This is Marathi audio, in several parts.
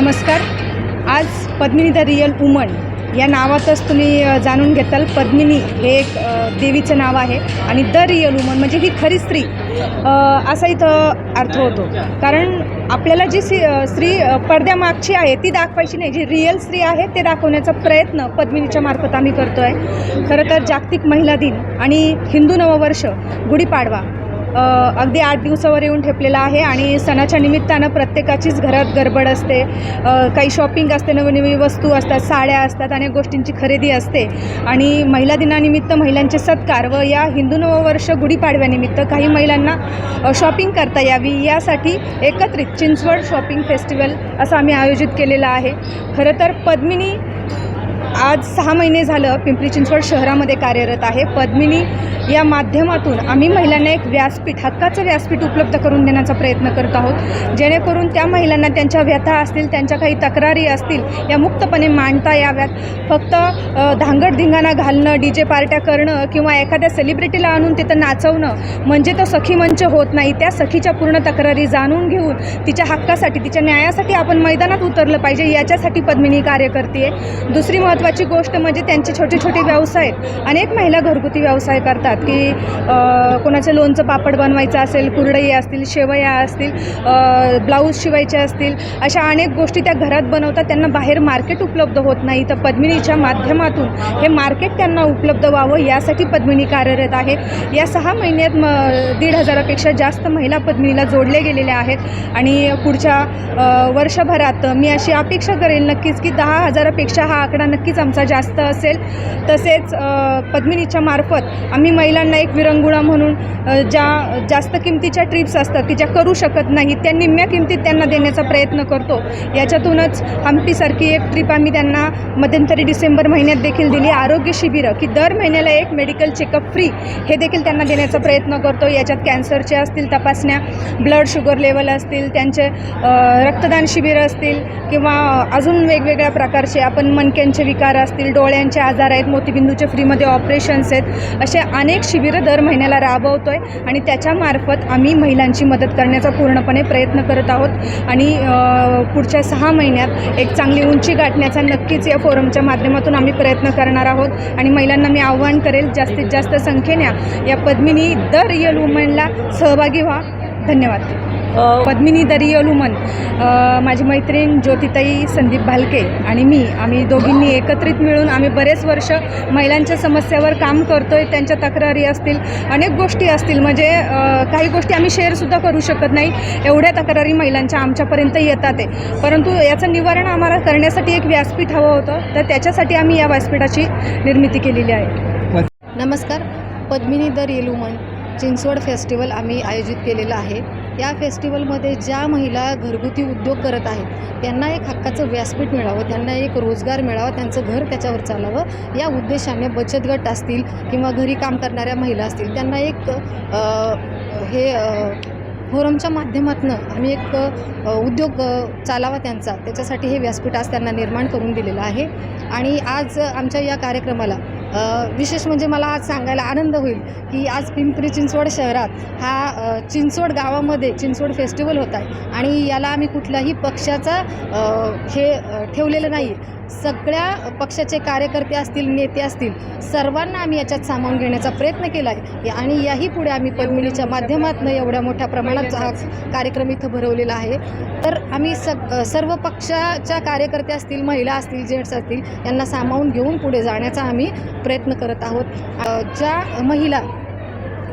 नमस्कार. आज पद्मिनी द रिअल वुमन या नावातच तुम्ही जाणून घेताल. पद्मिनी हे एक देवीचं नाव आहे आणि द रिअल वुमन म्हणजे ही खरी स्त्री. असा इथं अर्थ होतो. कारण आपल्याला जी सी स्त्री पडद्यामागची आहे ती दाखवायची नाही. जी रिअल स्त्री आहे ते दाखवण्याचा प्रयत्न पद्मिनीच्या मार्फत आम्ही करतो आहे खरं तर जागतिक महिला दिन आणि हिंदू नववर्ष गुढीपाडवा. अगदी आठ दिवसावर येऊन ठेपलेला आहे आणि सणाच्या निमित्तानं प्रत्येकाचीच घरात गडबड असते. काही शॉपिंग असते नवीन वस्तू असतात साड्या असतात अनेक गोष्टींची खरेदी असते. आणि महिला दिनानिमित्त महिलांचे सत्कार व या हिंदू नववर्ष गुढीपाडव्यानिमित्त काही महिलांना शॉपिंग करता यावी यासाठी एकत्रित चिंचवड शॉपिंग फेस्टिवल असं आम्ही आयोजित केलेलं आहे. खरं तर पद्मिनी आज सहा महिने झालं पिंपरी चिंचवड शहरामध्ये कार्यरत आहे. पद्मिनी या माध्यमातून आम्ही महिलांना एक व्यासपीठ हक्काचं व्यासपीठ उपलब्ध करून देण्याचा प्रयत्न करत आहोत. जेणेकरून त्या महिलांना त्यांच्या व्यथा असतील त्यांच्या काही तक्रारी असतील या मुक्तपणे मांडता याव्यात. फक्त धांगड धांगडधिंगाणा घालणं डी जे पार्ट्या करणं किंवा एखाद्या सेलिब्रिटीला आणून तिथं नाचवणं म्हणजे तो सखी मंच होत नाही. त्या सखीच्या पूर्ण तक्रारी जाणून घेऊन तिच्या हक्कासाठी तिच्या न्यायासाठी आपण मैदानात उतरलं पाहिजे. याच्यासाठी पद्मिनी कार्य करते दुसरी महत्त्वाची गोष्ट म्हणजे त्यांचे छोटे छोटे व्यवसाय अनेक महिला घरगुती व्यवसाय करतात की कोणाचं लोणचं पापड बनवायचं असेल कुरडई असतील शेवया असतील ब्लाऊज शिवायचे असतील अशा अनेक गोष्टी त्या घरात बनवतात. त्यांना बाहेर मार्केट उपलब्ध होत नाही. तर पद्मिनीच्या माध्यमातून हे मार्केट त्यांना उपलब्ध व्हावं यासाठी पद्मिनी कार्यरत आहे. या सहा महिन्यात म दीड हजारापेक्षा जास्त महिला पद्मिनीला जोडले गेलेल्या आहेत. आणि पुढच्या वर्षभरात मी अशी अपेक्षा करेल नक्कीच की दहा हजारापेक्षा हा आकडा नक्कीच आमचा जास्त असेल. तसेच पद्मिनीच्या मार्फत आम्ही महिलांना एक विरंगुळा म्हणून ज्या जास्त किमतीच्या ट्रिप्स असतात की ज्या करू शकत नाहीत त्या निम्म्या किमतीत त्यांना देण्याचा प्रयत्न करतो. याच्यातूनच हम्पीसारखी एक ट्रिप आम्ही त्यांना मध्यंतरी डिसेंबर महिन्यात देखील दिली. आरोग्य शिबिरं की दर महिन्याला एक मेडिकल चेकअप फ्री हे देखील त्यांना देण्याचा प्रयत्न करतो. याच्यात कॅन्सरचे असतील तपासण्या ब्लड शुगर लेवल असतील त्यांचे रक्तदान शिबिरं असतील किंवा अजून वेगवेगळ्या प्रकारचे आपण मणक्यांचे विकार असतील डोळ्यांचे आजार आहेत मोतीबिंदूचे फ्रीमध्ये ऑपरेशन्स आहेत असे अनेक शिबिरं दर महिन्याला राबवतो आहे आणि त्याच्यामार्फत आम्ही महिलांची मदत करण्याचा पूर्णपणे प्रयत्न करत आहोत. आणि पुढच्या सहा महिन्यात एक चांगली उंची गाठण्याचा नक्कीच या फोरमच्या माध्यमातून आम्ही प्रयत्न करणार आहोत. आणि महिलांना मी आव्हान करेल जास्तीत जास्त संख्येने या पद्मिनी द रिअल वुमनला सहभागी व्हा. धन्यवाद. पद्मिनी द रिअल माझी मैत्रीण ज्योतिताई संदीप भालके आणि मी आम्ही दोघींनी एकत्रित मिळून आम्ही बरेच वर्ष महिलांच्या समस्यावर काम करतो आहे त्यांच्या तक्रारी असतील अनेक गोष्टी असतील. म्हणजे काही गोष्टी आम्ही शेअरसुद्धा करू शकत नाही एवढ्या तक्रारी महिलांच्या आमच्यापर्यंत येतात आहे. परंतु याचं निवारण आम्हाला करण्यासाठी एक व्यासपीठ हवं होतं तर त्याच्यासाठी आम्ही या व्यासपीठाची निर्मिती केलेली आहे. नमस्कार Padmini the real Chinchwad festival आम्ही आयोजित केलेलं आहे. या फेस्टिवलमध्ये ज्या महिला घरगुती उद्योग करत आहेत त्यांना एक हक्काचं व्यासपीठ मिळावं त्यांना एक रोजगार मिळावा त्यांचं घर त्याच्यावर चालावं या उद्देशाने बचत गट असतील किंवा घरी काम करणाऱ्या महिला असतील त्यांना एक हे फोरमच्या माध्यमातून आम्ही एक उद्योग चालावा त्यांचा त्याच्यासाठी हे व्यासपीठ आज त्यांना निर्माण करून दिलेलं आहे. आणि आज आमच्या या कार्यक्रमाला विशेष म्हणजे मला आज सांगायला आनंद होईल की आज पिंपरी चिंचवड शहरात हा चिंचवड गावामध्ये चिंचवड फेस्टिवल होत आहे आणि याला आम्ही कुठल्याही पक्षाचा हे ठेवलेलं नाही. सगळ्या पक्षाचे कार्यकर्ते असतील नेते असतील सर्वांना आम्ही याच्यात सामावून घेण्याचा प्रयत्न केला आहे आणि याही पुढे आम्ही पद्मिनीच्या माध्यमातून एवढ्या मोठ्या प्रमाणात हा कार्यक्रम इथं भरवलेला आहे. तर आम्ही सग सर्व पक्षाच्या कार्यकर्ते असतील महिला असतील जेंट्स असतील यांना सामावून घेऊन पुढे जाण्याचा आम्ही प्रयत्न करत आहोत. ज्या महिला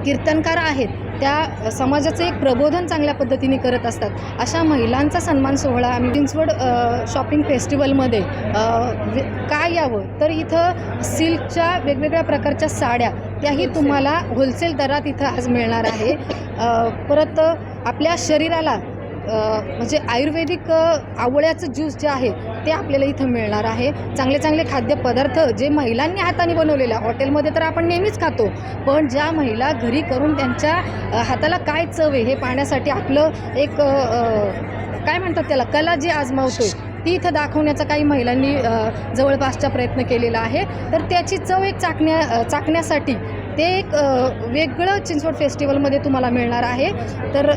कीर्तनकार आहेत त्या समाजाचं एक प्रबोधन चांगल्या पद्धतीने करत असतात. अशा महिलांचा सन्मान सोहळा आम्ही चिंचवड शॉपिंग फेस्टिवलमध्ये काय यावं? तर इथं सिल्कच्या वेगवेगळ्या प्रकारच्या साड्या त्याही तुम्हाला होलसेल दरात इथं आज मिळणार आहे. परत आपल्या शरीराला म्हणजे आयुर्वेदिक आवळ्याचं ज्यूस जे आहे ते आपल्याला इथं मिळणार आहे. चांगले चांगले खाद्यपदार्थ जे महिलांनी हाताने बनवलेले हॉटेलमध्ये तर आपण नेहमीच खातो. पण ज्या महिला घरी करून त्यांच्या हाताला काय चव आहे हे पाहण्यासाठी आपलं एक काय म्हणतात त्याला कला जी आजमावतोय ती इथं दाखवण्याचा काही महिलांनी जवळपासचा प्रयत्न केलेला आहे. तर त्याची चव एक चाकण्या चाकण्यासाठी ते एक वेगळं चिंचवड फेस्टिवलमध्ये तुम्हाला मिळणार आहे. तर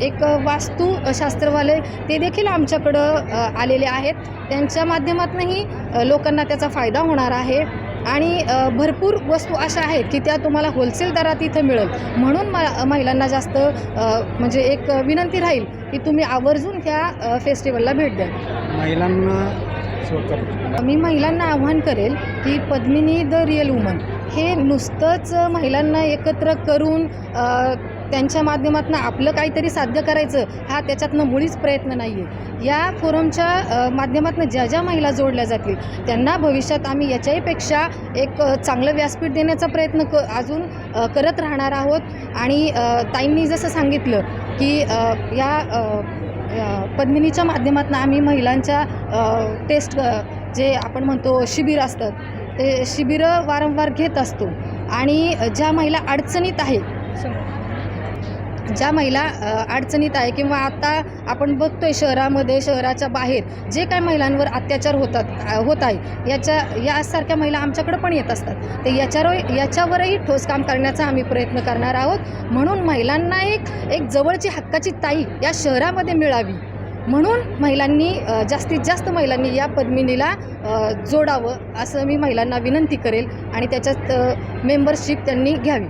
एक वास्तुशास्त्रवाले ते देखील आमच्याकडं आलेले आहेत. त्यांच्या माध्यमातूनही लोकांना त्याचा फायदा होणार आहे. आणि भरपूर वस्तू अशा आहेत की त्या तुम्हाला होलसेल दरात इथं मिळेल. म्हणून महिलांना जास्त म्हणजे एक विनंती राहील की तुम्ही आवर्जून ह्या अ, फेस्टिवलला भेट द्या. महिलांना मी महिलांना आव्हान करेल की पद्मिनी द रिअल वुमन. हे नुसतंच महिलांना एकत्र करून त्यांच्या माध्यमातून आपलं काहीतरी साध्य करायचं हा त्याच्यातनं मुळीच प्रयत्न नाही आहे या फोरमच्या माध्यमातून ज्या ज्या महिला जोडल्या जातील त्यांना भविष्यात आम्ही याच्याहीपेक्षा एक चांगलं व्यासपीठ देण्याचा प्रयत्न क अजून करत राहणार आहोत. आणि ताईंनी जसं सांगितलं की या पद्मिनीच्या माध्यमातून आम्ही महिलांच्या टेस्ट जे आपण म्हणतो शिबिर असतात शिबिरं वारंवार घेत असतो. आणि ज्या महिला अडचणीत आहे ज्या महिला अडचणीत आहे किंवा आता आपण बघतोय शहरामध्ये शहराच्या बाहेर जे काय महिलांवर अत्याचार होतात होत आहे याच्या यासारख्या महिला आमच्याकडे पण येत असतात. तर याच्यावर याच्यावरही ठोस काम करण्याचा आम्ही प्रयत्न करणार आहोत. म्हणून महिलांना एक एक जवळची हक्काची ताई या शहरामध्ये मिळावी. म्हणून महिलांनी जास्तीत जास्त महिलांनी या पद्मिनीला जोडावं असं मी महिलांना विनंती करेल आणि त्याच्यात मेंबरशिप त्यांनी घ्यावी.